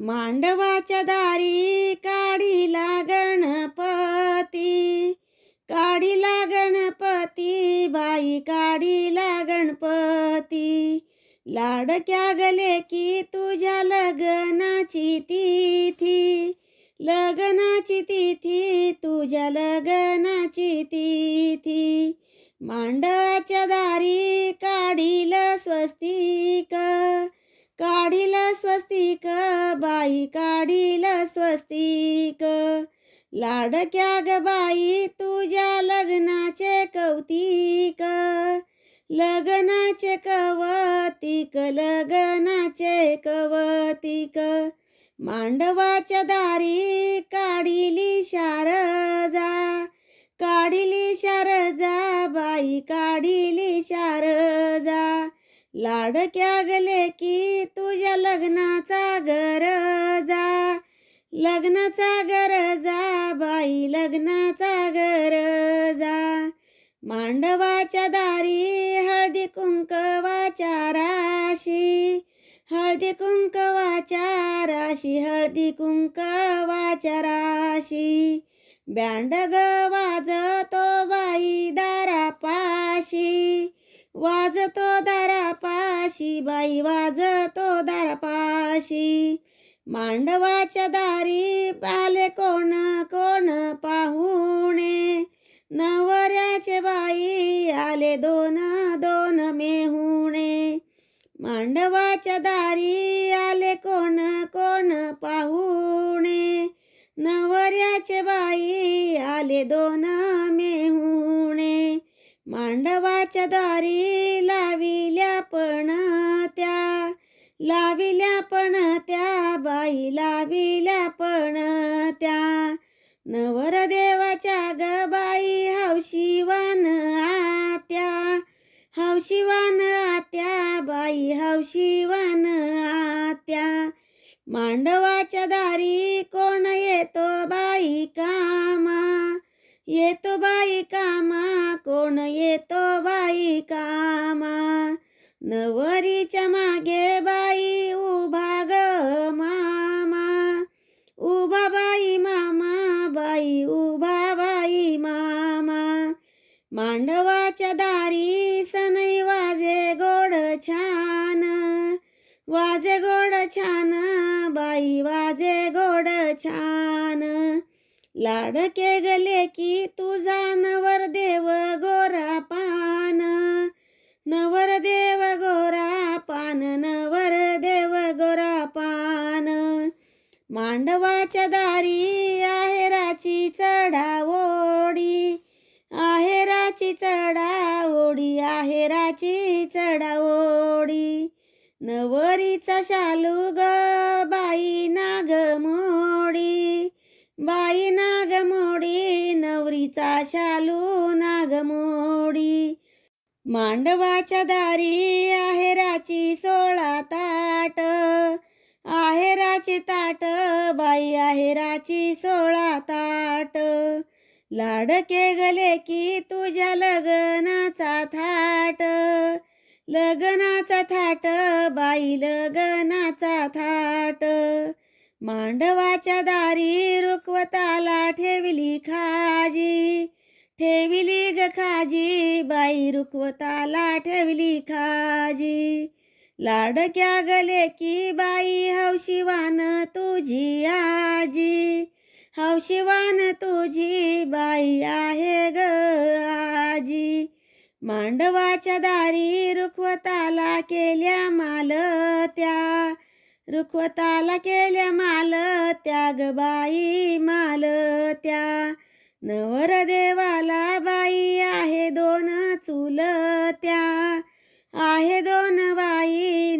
मांडवाच्या दारी काढीला गणपती काढीला गणपती बाई काढीला गणपती लाडक्या गले की तुझ्या लग्नाची तिथी लग्नाची तिथी तुझ्या लग्नाची तिथी. मांडवाच्या दारी काढील स्वस्तिक काढील स्वस्तिक बाई काढील स्वस्तिक. लाडक्या ग बाई तुझ्या लग्नाचे कौतिक. लग्नाचे कवतिक लग्नाचे कवतिक. मांडवाच्या दारी काढिली शारजा. काढिली शारजा बाई काढिली शारजा. लाडक्या गले की तुझ्या लग्नाचा लग्नाचा गरजा बाई लग्नाचा गरजा. मांडवाच्या दारी हळदी कुंकवाच्या राशी. हळदी कुंकवाच्या राशी हळदी कुंकवाच्या राशी. बँड ग वाजतो बाई दारापाशी. वाजतो दारापाशी बाई वाजतो दारापाशी. मांडवाच्या दारी आले कोण कोण पाहुणे? नवऱ्याचे बाई आले दोन दोन मेहुणे. मांडवाच्या दारी आले कोण कोण पाहुणे? नवऱ्याचे बाई आले दोन मेहुणे. मांडवाच्या दारी लाविल्या पण त्या लाविल्या पण त्या. बाईला लाविल्या पण त्या नवरदेवाच्या ग बाई हौशिवान आत्या हौशिवान आत्या बाई हौशिवान आत्या. मांडवाच्या दारी कोण येतो बाई कामा? येतो बाई मांडवाच्या दारी सनई वाजे गोड छान. वाजे गोड छान बाई वाजे गोड छान. लाडके गले की तुझा नवर देव गोरा पान. नवर देव गोरा पान नवर देव गोरा पान. मांडवाच्या दारी आहेराची चढावोडी आहेराची चढावोडी आहेराची चढावोडी नवरीचा शालू ग बाई नाग मोडी. बाई नाग मोडी नवरीचा शालू नाग मोडी. मांडवाच्या दारी आहेराची सोळा ताट. आहेराची ताट बाई आहेराची सोळा ताट. लाडके गले की तुझ्या लग्नाचा थाट लग्नाचा थाट बाई लग्नाचा थाट. मांडवाच्या दारी रुखवताला ठेवली खाजी ठेवली ग खाजी बाई रुखवताला ठेवली खाजी. लाडक्या गले की बाई हौशिवान तुझी आजी हौशिवान तुझी बाई आहे ग आजी. मांडवाच्या दारी रुखवताला केल्या माल त्या. रुखवताला केल्या माल त्याग ग बाई माल त्या. नवरदेवाला बाई आहे दोन चुलत्या आहे दोन बाई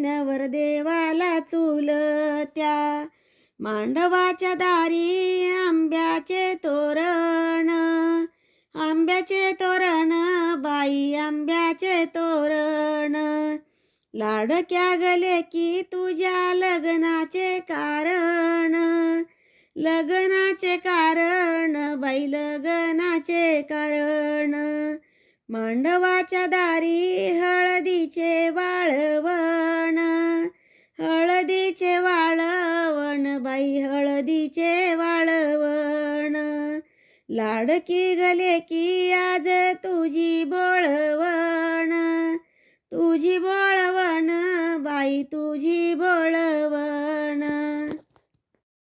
मांडवाच्या दारी आंब्याचे तोरण आंब्याचे तोरण बाई आंब्याचे तोरण. लाडक्या गले की तुझ्या लग्नाचे कारण लग्नाचे कारण बाई लग्नाचे कारण. मांडवाच्या दारी हळदीचे वाळवण लाडकी गले की आज